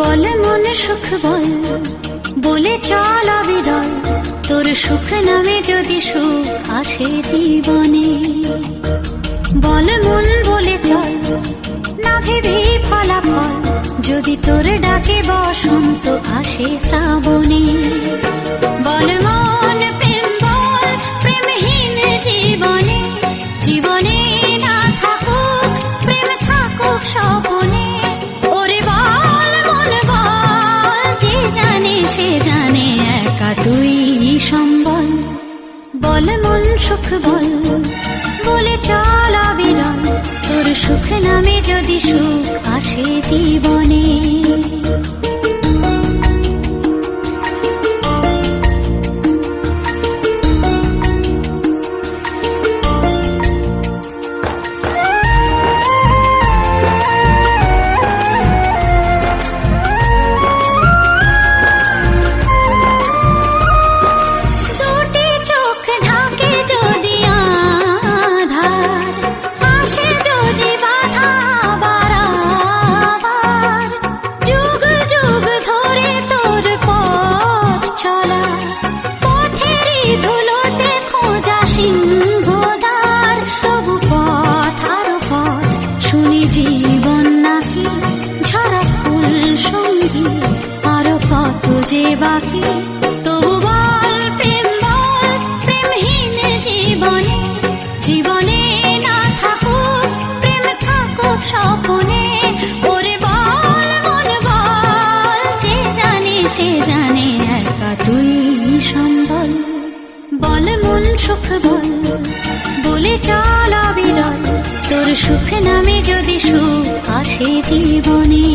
বল, মনে সুখ বল, বলে চল অবিরল। তোর সুখ নামে যদি সুখ আসে জীবনে। বলে, মন বলে চল, না ভেবে ফলাফল, যদি তোর ডাকে বসন্ত আসে শ্রাবণে। বলে, মন সে জানে একা তুই সম্বল। বল মন সুখ বল, বলে চল আবিরল তোর সুখ নামে যদি সুখ আসে জীবনে। জীবন নাকি? ঝরা ফুল সঙ্গী, আরও কত যে বাকি? তবু বল প্রেম, বল প্রেমহীন জীবনে। জীবনে না থাকুক, প্রেম থাকুক ওরে বল, মন বল, যে জানে, সে জানে, একা তুই সম্বল। বল মন সুখ বল, বলে চল অবিরল। তোর সুখ নামে যদি সুখ আসে জীবনে।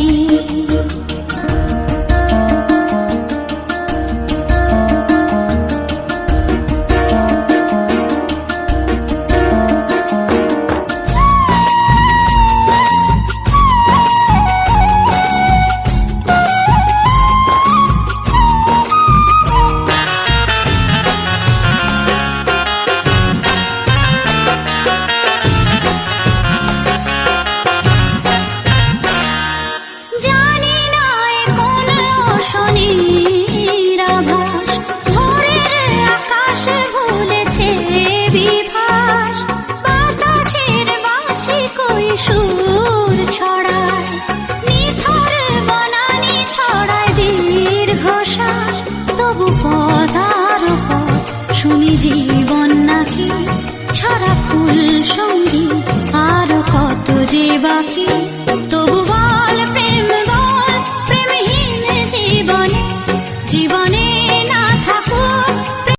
কত